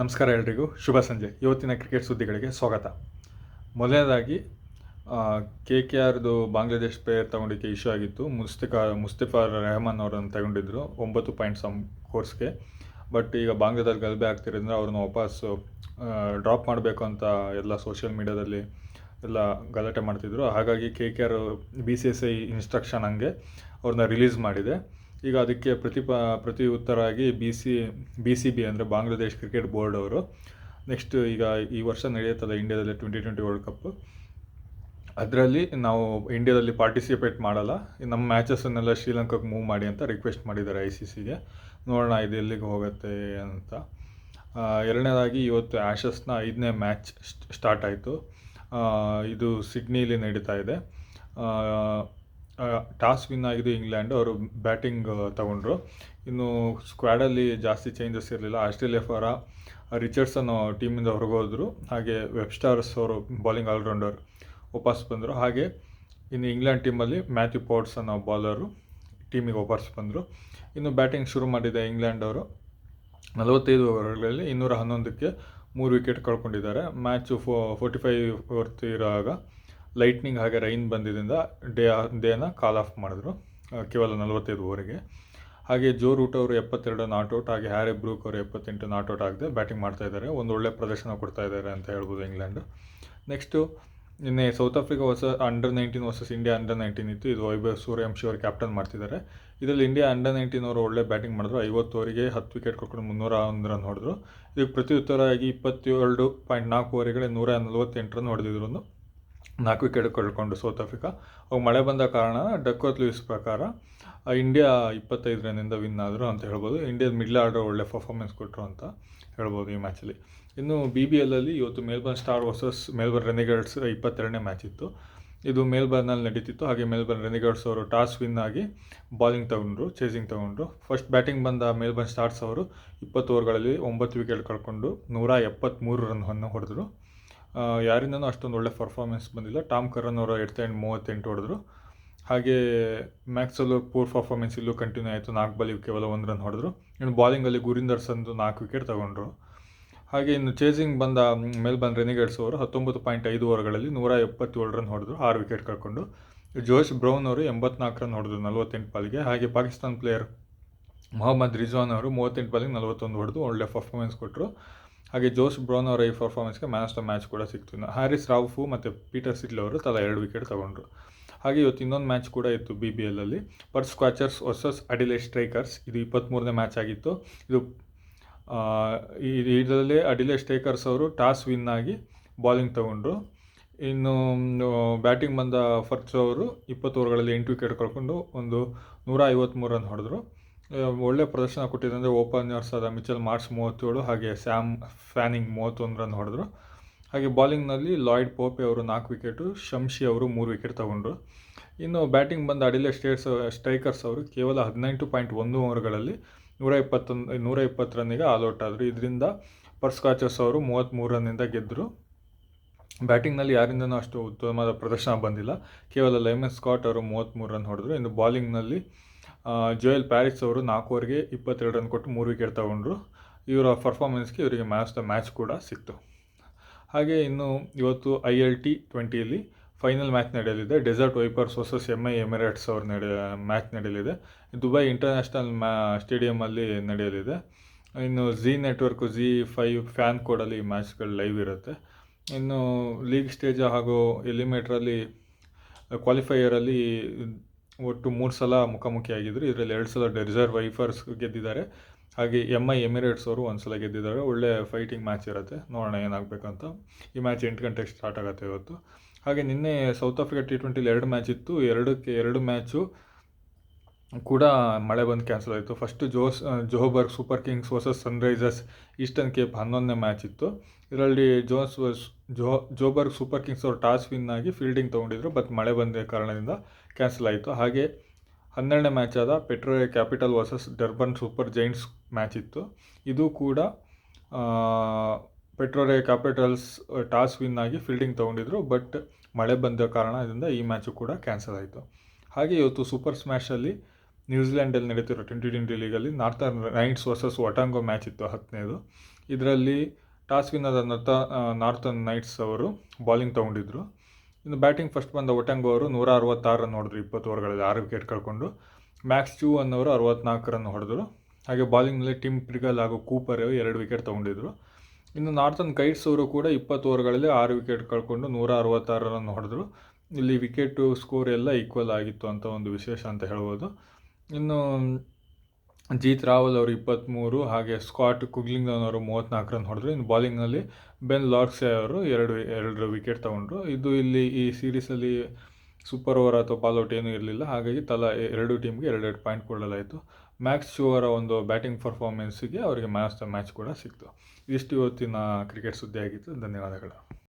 ನಮಸ್ಕಾರ ಎಲ್ರಿಗೂ. ಶುಭ ಸಂಜೆ. ಇವತ್ತಿನ ಕ್ರಿಕೆಟ್ ಸುದ್ದಿಗಳಿಗೆ ಸ್ವಾಗತ. ಮೊದಲನೇದಾಗಿ ಕೆ ಕೆ ಆರ್ದು ಬಾಂಗ್ಲಾದೇಶ್ ಪ್ಲೇಯರ್ ತಗೊಂಡಿಕ್ಕೆ ಇಶ್ಯೂ ಆಗಿತ್ತು. ಮುಸ್ತಿಫಾ ರೆಹಮಾನ್ ಅವರನ್ನು ತಗೊಂಡಿದ್ರು. ಒಂಬತ್ತು ಪಾಯಿಂಟ್ ಸಮ್ ಕೋರ್ಸ್ಗೆ ಬಟ್ ಈಗ ಬಾಂಗ್ಲಾದಲ್ಲಿ ಗಲಭೆ ಆಗ್ತಿರೋದ್ರಿಂದ ಅವ್ರನ್ನ ವಾಪಸ್ ಡ್ರಾಪ್ ಮಾಡಬೇಕು ಅಂತ ಎಲ್ಲ ಸೋಷಿಯಲ್ ಮೀಡ್ಯಾದಲ್ಲಿ ಎಲ್ಲ ಗಲಾಟೆ ಮಾಡ್ತಿದ್ರು. ಹಾಗಾಗಿ K K R, B C C I instruction ಹಂಗೆ ಅವ್ರನ್ನ ರಿಲೀಸ್ ಮಾಡಿದೆ. ಈಗ ಅದಕ್ಕೆ ಪ್ರತಿಪ ಪ್ರತಿ ಉತ್ತರವಾಗಿ B C B C B ಅಂದರೆ ಬಾಂಗ್ಲಾದೇಶ್ ಕ್ರಿಕೆಟ್ ಬೋರ್ಡ್ ಅವರು. ನೆಕ್ಸ್ಟ್ ಈಗ ಈ ವರ್ಷ ನಡೆಯುತ್ತಲ್ಲ ಇಂಡಿಯಾದಲ್ಲಿ ಟ್ವೆಂಟಿ ಟ್ವೆಂಟಿ ವರ್ಲ್ಡ್ ಕಪ್ ಅದರಲ್ಲಿ ನಾವು ಇಂಡಿಯಾದಲ್ಲಿ ಪಾರ್ಟಿಸಿಪೇಟ್ ಮಾಡಲ್ಲ. ನಮ್ಮ ಮ್ಯಾಚಸನ್ನೆಲ್ಲ ಶ್ರೀಲಂಕಾಗೆ ಮೂವ್ ಮಾಡಿ ಅಂತ ರಿಕ್ವೆಸ್ಟ್ ಮಾಡಿದ್ದಾರೆ ಐ ಸಿ ಸಿಗೆ ನೋಡೋಣ ಇದು ಎಲ್ಲಿಗೆ ಹೋಗುತ್ತೆ ಅಂತ. ಎರಡನೇದಾಗಿ ಇವತ್ತು ಆ್ಯಶಸ್ನ ಐದನೇ ಮ್ಯಾಚ್ ಸ್ಟಾರ್ಟ್ ಆಯಿತು. ಇದು ಸಿಡ್ನಿಲಿ ನಡೀತಾ ಇದೆ. ಟಾಸ್ ವಿನ್ ಆಗಿದ್ದು ಇಂಗ್ಲೆಂಡ್. ಅವರು ಬ್ಯಾಟಿಂಗ್ ತಗೊಂಡ್ರು. ಇನ್ನು ಸ್ಕ್ವಾಡಲ್ಲಿ ಜಾಸ್ತಿ ಚೇಂಜಸ್ ಇರಲಿಲ್ಲ. ಆಸ್ಟ್ರೇಲಿಯಾ ಪರ ರಿಚರ್ಡ್ಸನ್ ಟೀಮಿಂದ ಹೊರಗೋದ್ರು ಹಾಗೆ ವೆಬ್ಸ್ಟಾರ್ಸ್ ಅವರು ಬಾಲಿಂಗ್ ಆಲ್ರೌಂಡರ್ ವಾಪಸ್ ಬಂದರು. ಹಾಗೆ ಇನ್ನು ಇಂಗ್ಲೆಂಡ್ ಟೀಮಲ್ಲಿ ಮ್ಯಾಥ್ಯೂ ಪೋರ್ಟ್ಸ್ ಅನ್ನೋ ಬಾಲರು ಟೀಮಿಗೆ ವಾಪಸ್ ಬಂದರು. ಇನ್ನು ಬ್ಯಾಟಿಂಗ್ ಶುರು ಮಾಡಿದ ಇಂಗ್ಲೆಂಡ್ ಅವರು ನಲವತ್ತೈದು ಓವರ್ಗಳಲ್ಲಿ ಇನ್ನೂರ ಹನ್ನೊಂದಕ್ಕೆ ಮೂರು ವಿಕೆಟ್ ಕಳ್ಕೊಂಡಿದ್ದಾರೆ. ಮ್ಯಾಚು ಫೋ ಫೋರ್ಟಿ ಫೈವ್ ಓವರ್ತ್ ಇರುವಾಗ ಲೈಟ್ನಿಂಗ್ ಹಾಗೆ ರೈನ್ ಬಂದಿದ್ದರಿಂದ ಡೇ ಡೇನ ಕಾಲ್ ಆಫ್ ಮಾಡಿದ್ರು. ಕೇವಲ ನಲವತ್ತೈದು ಓವರಿಗೆ. ಹಾಗೆ ಜೋ ರೂಟ್ ಅವರು ಎಪ್ಪತ್ತೆರಡು ನಾಟ್ಔಟ್ ಹಾಗೆ ಹ್ಯಾರಿ ಬ್ರೂಕ್ ಅವರು ಎಪ್ಪತ್ತೆಂಟು ನಾಟ್ ಔಟ್ ಆಗದೆ ಬ್ಯಾಟಿಂಗ್ ಮಾಡ್ತಾ ಇದ್ದಾರೆ. ಒಂದು ಒಳ್ಳೆ ಪ್ರದರ್ಶನ ಕೊಡ್ತಾ ಇದ್ದಾರೆ ಅಂತ ಹೇಳ್ಬೋದು ಇಂಗ್ಲೆಂಡು ನೆಕ್ಸ್ಟು ನಿನ್ನೆ ಸೌತ್ ಆಫ್ರಿಕಾ ಹೊಸ under nineteen versus India under nineteen ಇತ್ತು. ಇದು ವೈಭವ್ ಸೂರ್ಯವಂಶಿ ಅವರು ಕ್ಯಾಪ್ಟನ್ ಮಾಡ್ತಿದ್ದಾರೆ. ಇದರಲ್ಲಿ ಇಂಡಿಯಾ ಅಂಡರ್ ನೈನ್ಟೀನ್ ಅವರು ಒಳ್ಳೆ ಬ್ಯಾಟಿಂಗ್ ಮಾಡಿದ್ರು. ಐವತ್ತು ಓವರಿಗೆ ಹತ್ತು ವಿಕೆಟ್ ಕೊಟ್ಕೊಂಡು ಮುನ್ನೂರ ಒಂದು ರನ್ ಹೊಡೆದ್ರು. ಇದಕ್ಕೆ ಪ್ರತ್ಯುತ್ತರವಾಗಿ ಇಪ್ಪತ್ತೇಳು ಪಾಯಿಂಟ್ ನಾಲ್ಕು ಓವರ್ಗಳೇ ನೂರ ನಲವತ್ತೆಂಟು ರನ್ ಹೊಡೆದಿದ್ರು. ನಾಲ್ಕು ವಿಕೆಟ್ ಕಳ್ಕೊಂಡು ಸೌತ್ ಆಫ್ರಿಕಾ ಅವಾಗ ಮಳೆ ಬಂದ ಕಾರಣ ಡಕ್ವತ್ ಲೂಯಿಸ್ ಪ್ರಕಾರ ಇಂಡಿಯಾ ಇಪ್ಪತ್ತೈದು ರನ್ನಿಂದ ವಿನ್ ಆದರು ಅಂತ ಹೇಳ್ಬೋದು. ಇಂಡಿಯಾದ ಮಿಡ್ಲ್ ಆರ್ಡರ್ ಒಳ್ಳೆ ಪರ್ಫಾರ್ಮೆನ್ಸ್ ಕೊಟ್ಟರು ಅಂತ ಹೇಳ್ಬೋದು ಈ ಮ್ಯಾಚಲ್ಲಿ ಇನ್ನು ಬಿ ಬಿ ಎಲ್ಲಲ್ಲಿ ಇವತ್ತು ಮೇಲ್ಬರ್ನ್ ಸ್ಟಾರ್ ವರ್ಸಸ್ ಮೇಲ್ಬರ್ನ್ ರೆನಿಗರ್ಡ್ಸ್ ಇಪ್ಪತ್ತೆರಡನೇ ಮ್ಯಾಚ್ ಇತ್ತು. ಇದು ಮೇಲ್ಬರ್ನಲ್ಲಿ ನಡೀತಿತ್ತು. ಹಾಗೆ ಮೇಲ್ಬರ್ನ್ ರೆನಿಗರ್ಡ್ಸ್ ಅವರು ಟಾಸ್ ವಿನ್ ಆಗಿ ಬಾಲಿಂಗ್ ತಗೊಂಡ್ರು ಚೇಸಿಂಗ್ ತಗೊಂಡ್ರು. ಫಸ್ಟ್ ಬ್ಯಾಟಿಂಗ್ ಬಂದ ಮೇಲ್ಬರ್ನ್ ಸ್ಟಾರ್ಸ್ ಅವರು ಇಪ್ಪತ್ತು ಓವರ್ಗಳಲ್ಲಿ ಒಂಬತ್ತು ವಿಕೆಟ್ ಕಳ್ಕೊಂಡು ನೂರ ಎಪ್ಪತ್ತ್ಮೂರು ರನ್ ಹೊಡೆದ್ರು. ಯಾರಿಂದನೂ ಅಷ್ಟೊಂದು ಒಳ್ಳೆ ಪರ್ಫಾರ್ಮೆನ್ಸ್ ಬಂದಿಲ್ಲ. ಟಾಮ್ ಕರನ್ ಅವರು ಎಡ್ತೆಂಟು ಮೂವತ್ತೆಂಟು ಹೊಡೆದ್ರು. ಹಾಗೆ ಮ್ಯಾಕ್ಸಲ್ಲೂ ಪೂರ್ ಪರ್ಫಾರ್ಮೆನ್ಸ್ ಇಲ್ಲೂ ಕಂಟಿನ್ಯೂ ಆಯಿತು. ನಾಲ್ಕು ಬಾಲಿ ಕೇವಲ ಒಂದು ರನ್ ಹೊಡೆದ್ರು. ಇನ್ನು ಬಾಲಿಂಗಲ್ಲಿ ಗುರಿಂದರ್ ಸಂದು ನಾಲ್ಕು ವಿಕೆಟ್ ತಗೊಂಡ್ರು. ಹಾಗೆ ಇನ್ನು ಚೇಸಿಂಗ್ ಬಂದ ಮೆಲ್ಬರ್ನ್ ರೆನಿಗೇಟ್ಸ್ ಅವರು ಹತ್ತೊಂಬತ್ತು ಪಾಯಿಂಟ್ ಐದು ಓವರ್ಗಳಲ್ಲಿ ನೂರ ಎಪ್ಪತ್ತೇಳು ರನ್ ಹೊಡೆದ್ರು, ಆರು ವಿಕೆಟ್ ಕಳ್ಕೊಂಡು. ಜೋಶ್ ಬ್ರೌನ್ ಅವರು ಎಂಬತ್ನಾಲ್ಕು ರನ್ ಹೊಡೆದ್ರು, ನಲವತ್ತೆಂಟು ಪಾಲಿಗೆ ಹಾಗೆ ಪಾಕಿಸ್ತಾನ್ ಪ್ಲೇಯರ್ ಮೊಹಮ್ಮದ್ ರಿಜ್ವಾನ್ ಅವರು ಮೂವತ್ತೆಂಟು ಬಾಲಿಗೆ ನಲವತ್ತೊಂದು ಹೊಡೆದು ಒಳ್ಳೆ ಪರ್ಫಾರ್ಮೆನ್ಸ್ ಕೊಟ್ಟರು ಹಾಗೆ ಜೋಸ್ ಬ್ರೌನ್ ಅವರ ಈ ಪರ್ಫಾರ್ಮೆನ್ಸ್ಗೆ ಮ್ಯಾನ್ ಆಫ್ ದ ಮ್ಯಾಚ್ ಕೂಡ ಸಿಕ್ತು. ಹ್ಯಾರಿಸ್ ರಾವ್ಫು ಮತ್ತು ಪೀಟರ್ ಸಿಡ್ಲ್ ಅವರು ತಲಾ ಎರಡು ವಿಕೆಟ್ ತಗೊಂಡ್ರು. ಹಾಗೆ ಇವತ್ತು ಇನ್ನೊಂದು ಮ್ಯಾಚ್ ಕೂಡ ಇತ್ತು B B ಎಲ್ಲಲ್ಲಿ Perth Scorchers versus Adelaide Strikers ಇದು ಇಪ್ಪತ್ತ್ಮೂರನೇ ಮ್ಯಾಚ್ ಆಗಿತ್ತು. ಇದು ಇದರಲ್ಲಿ ಅಡಿಲೆ ಸ್ಟ್ರೈಕರ್ಸ್ ಅವರು ಟಾಸ್ ವಿನ್ ಆಗಿ ಬಾಲಿಂಗ್ ತಗೊಂಡ್ರು. ಇನ್ನು ಬ್ಯಾಟಿಂಗ್ ಬಂದ ಫರ್ಚ್ ಅವರು ಇಪ್ಪತ್ತು ಓವರ್ಗಳಲ್ಲಿ ಎಂಟು ವಿಕೆಟ್ ಕಳ್ಕೊಂಡು ಒಂದು ನೂರ ಐವತ್ತ್ಮೂರು ಹೊಡೆದ್ರು. ಒಳ್ಳೆ ಪ್ರದರ್ಶನ ಕೊಟ್ಟಿದ್ದಂದರೆ ಓಪನರ್ಸ್ ಆದ ಮಿಚಲ್ ಮಾರ್ಚ್ ಮೂವತ್ತೇಳು ಹಾಗೆ ಸ್ಯಾಮ್ ಫ್ಯಾನಿಂಗ್ ಮೂವತ್ತೊಂದು ರನ್ ಹೊಡೆದ್ರು. ಹಾಗೆ ಬಾಲಿಂಗ್ನಲ್ಲಿ ಲಾಯ್ಡ್ ಪೋಪೆ ಅವರು ನಾಲ್ಕು ವಿಕೆಟು, ಶಂಶಿ ಅವರು ಮೂರು ವಿಕೆಟ್ ತಗೊಂಡ್ರು. ಇನ್ನು ಬ್ಯಾಟಿಂಗ್ ಬಂದ ಅಡಿಲೆ ಸ್ಟೇಟ್ಸ್ ಸ್ಟ್ರೈಕರ್ಸ್ ಅವರು ಕೇವಲ ಹದಿನೆಂಟು ಪಾಯಿಂಟ್ ಒಂದು ಓವರ್ಗಳಲ್ಲಿ ನೂರ ಇಪ್ಪತ್ತೊಂದು, ನೂರ ಇಪ್ಪತ್ತು ರನ್ನಿಗೆ ಆಲ್ಔಟ್ ಆದರು. ಇದರಿಂದ ಪರ್ಸ್ಕಾಚರ್ಸ್ ಅವರು ಮೂವತ್ತ್ಮೂರು ರನ್ನಿಂದ ಗೆದ್ದರು ಬ್ಯಾಟಿಂಗ್ನಲ್ಲಿ ಯಾರಿಂದನೂ ಅಷ್ಟು ಉತ್ತಮವಾದ ಪ್ರದರ್ಶನ ಬಂದಿಲ್ಲ. ಕೇವಲ ಲೈಮನ್ ಸ್ಕಾಟ್ ಅವರು ಮೂವತ್ತ್ಮೂರು ರನ್ ಹೊಡೆದ್ರು. ಇನ್ನು ಬಾಲಿಂಗ್ನಲ್ಲಿ ಜೋಯಲ್ ಪ್ಯಾರಿಸ್ ಅವರು ನಾಲ್ಕು ಓವರ್ಗೆ ಇಪ್ಪತ್ತೆರಡು ರನ್ ಕೊಟ್ಟು ಮೂರು ವಿಕೆಟ್ ತಗೊಂಡ್ರು. ಇವರ ಪರ್ಫಾರ್ಮೆನ್ಸ್ಗೆ ಇವರಿಗೆ ಮ್ಯಾಚ್ ದ ಮ್ಯಾಚ್ ಕೂಡ ಸಿಕ್ತು. ಹಾಗೆ ಇನ್ನು ಇವತ್ತು ಐ ಎಲ್ ಟಿ ಟ್ವೆಂಟಿಯಲ್ಲಿ ಫೈನಲ್ ಮ್ಯಾಚ್ ನಡೆಯಲಿದೆ. Desert Vipers versus M I Emirates ಅವ್ರ ನಡೆ ಮ್ಯಾಚ್ ನಡೆಯಲಿದೆ. ದುಬೈ ಇಂಟರ್ನ್ಯಾಷನಲ್ ಮ್ಯಾ ಸ್ಟೇಡಿಯಮಲ್ಲಿ ನಡೆಯಲಿದೆ. ಇನ್ನು ಝೀ ನೆಟ್ವರ್ಕು ಝೀ ಫೈವ್ ಫ್ಯಾನ್ ಕೋಡಲ್ಲಿ ಈ ಮ್ಯಾಚ್ಗಳು ಲೈವ್ ಇರುತ್ತೆ. ಇನ್ನು ಲೀಗ್ ಸ್ಟೇಜ್ ಹಾಗೂ ಎಲಿಮೇಟ್ರಲ್ಲಿ ಕ್ವಾಲಿಫೈಯರಲ್ಲಿ ಒಟ್ಟು ಮೂರು ಸಲ ಮುಖಾಮುಖಿಯಾಗಿದ್ದರು ಇದರಲ್ಲಿ ಎರಡು ಸಲ ರಿಸರ್ವ್ ವೈಫರ್ಸ್ ಗೆದ್ದಿದ್ದಾರೆ. ಹಾಗೆ ಎಂ ಐ ಎಮಿರೇಟ್ಸ್ ಅವರು ಒಂದು ಸಲ ಗೆದ್ದಿದ್ದಾರೆ. ಒಳ್ಳೆ ಫೈಟಿಂಗ್ ಮ್ಯಾಚ್ ಇರುತ್ತೆ. ನೋಡೋಣ ಏನಾಗಬೇಕಂತ. ಈ ಮ್ಯಾಚ್ ಎಂಟು ಗಂಟೆಗೆ ಸ್ಟಾರ್ಟ್ ಆಗುತ್ತೆ ಇವತ್ತು. ಹಾಗೆ ನಿನ್ನೆ ಸೌತ್ ಆಫ್ರಿಕಾ ಟಿ ಟ್ವೆಂಟಿಲಿ ಎರಡು ಮ್ಯಾಚ್ ಇತ್ತು. ಎರಡಕ್ಕೆ ಎರಡು ಮ್ಯಾಚು ಕೂಡ ಮಳೆ ಬಂದು ಕ್ಯಾನ್ಸಲ್ ಆಯಿತು. First Jose Joburg Super Kings versus Sunrisers Eastern Cape ಹನ್ನೊಂದನೇ ಮ್ಯಾಚ್ ಇತ್ತು. ಇದರಲ್ಲಿ ಜೋನ್ಸ್ ವರ್ಸ್ ಜೋ ಜೋಬರ್ಗ್ ಸೂಪರ್ ಕಿಂಗ್ಸ್ ಅವರು ಟಾಸ್ ವಿನ್ ಆಗಿ ಫೀಲ್ಡಿಂಗ್ ತೊಗೊಂಡಿದ್ರು ಬಟ್ ಮಳೆ ಬಂದ ಕಾರಣದಿಂದ ಕ್ಯಾನ್ಸಲ್ ಆಯಿತು. ಹಾಗೆ ಹನ್ನೆರಡನೇ ಮ್ಯಾಚ್ ಆದ Pretoria Capital versus Durban Super Giants match ಇತ್ತು. ಇದು ಕೂಡ ಪೆಟ್ರೋರೆ ಕ್ಯಾಪಿಟಲ್ಸ್ ಟಾಸ್ ವಿನ್ ಆಗಿ ಫೀಲ್ಡಿಂಗ್ ತೊಗೊಂಡಿದ್ರು ಬಟ್ ಮಳೆ ಬಂದ ಕಾರಣದಿಂದ ಈ ಮ್ಯಾಚು ಕೂಡ ಕ್ಯಾನ್ಸಲ್ ಆಯಿತು. ಹಾಗೆ ಇವತ್ತು ಸೂಪರ್ ಸ್ಮ್ಯಾಶಲ್ಲಿ ನ್ಯೂಜಿಲ್ಯಾಂಡಲ್ಲಿ ನಡೀತಿರೋ twenty twenty legally Northern Knights versus Otago match ಇತ್ತು ಹತ್ತನೇದು. ಇದರಲ್ಲಿ ಟಾಸ್ ವಿನ್ನರ್ ಆದ ನಂತರ ನಾರ್ತನ್ ನೈಟ್ಸ್ ಅವರು ಬಾಲಿಂಗ್ ತೊಗೊಂಡಿದ್ರು. ಇನ್ನು ಬ್ಯಾಟಿಂಗ್ ಫಸ್ಟ್ ಬಂದ ಒಟಾಂಗೋ ಅವರು ನೂರ ಅರವತ್ತಾರು ರನ್ ಹೊಡೆದ್ರು ಇಪ್ಪತ್ತು ಓವರ್ಗಳಲ್ಲಿ ಆರು ವಿಕೆಟ್ ಕಳ್ಕೊಂಡು. ಮ್ಯಾಕ್ಸ್ ಚೂ ಅನ್ನೋರು ಅರವತ್ನಾಲ್ಕು ರನ್ ಹೊಡೆದ್ರು. ಹಾಗೆ ಬಾಲಿಂಗ್ನಲ್ಲಿ ಟಿಮ್ ಪ್ರಿಗಲ್ ಹಾಗೂ ಕೂಪರ್ ಎರಡು ವಿಕೆಟ್ ತೊಗೊಂಡಿದ್ರು. ಇನ್ನು ನಾರ್ತನ್ ಕೈಟ್ಸ್ ಅವರು ಕೂಡ ಇಪ್ಪತ್ತು ಓವರ್ಗಳಲ್ಲಿ ಆರು ವಿಕೆಟ್ ಕಳ್ಕೊಂಡು ನೂರ ಅರವತ್ತಾರು ರನ್ ಹೊಡೆದ್ರು. ಇಲ್ಲಿ ವಿಕೆಟು ಸ್ಕೋರ್ ಎಲ್ಲ ಈಕ್ವಲ್ ಆಗಿತ್ತು ಅಂತ ಒಂದು ವಿಶೇಷ ಅಂತ ಹೇಳ್ಬೋದು. ಇನ್ನು, ಜೀತ್ ರಾವಲ್ ಅವರು ಇಪ್ಪತ್ತ್ಮೂರು ಹಾಗೆ ಸ್ಕಾಟ್ ಕುಗ್ಲಿಂಗ್ಡನ್ ಅವರು ಮೂವತ್ತ್ನಾಲ್ಕು ರನ್ ಹೊಡೆದ್ರು. ಇನ್ನು ಬಾಲಿಂಗ್ನಲ್ಲಿ ಬೆನ್ ಲಾರ್ಕ್ಸೆ ಅವರು ಎರಡು ಎರಡು ವಿಕೆಟ್ ತೊಗೊಂಡ್ರು. ಇದು ಇಲ್ಲಿ ಈ ಸೀರೀಸಲ್ಲಿ ಸೂಪರ್ ಓವರ್ ಅಥವಾ ಪಾಲ್ಔಟ್ ಏನೂ ಇರಲಿಲ್ಲ. ಹಾಗಾಗಿ ತಲಾ ಎರಡು ಟೀಮ್ಗೆ ಎರಡೆರಡು ಪಾಯಿಂಟ್ ಕೊಡಲಾಯಿತು. ಮ್ಯಾಕ್ಸ್ ಶೂವರ ಒಂದು ಬ್ಯಾಟಿಂಗ್ ಪರ್ಫಾರ್ಮೆನ್ಸಿಗೆ ಅವರಿಗೆ ಆಫ್ ದ ಮ್ಯಾಚ್ ಕೂಡ ಸಿಕ್ತು. ಇಷ್ಟು ಇವತ್ತಿನ ಕ್ರಿಕೆಟ್ ಸುದ್ದಿ ಆಗಿತ್ತು ಧನ್ಯವಾದಗಳು.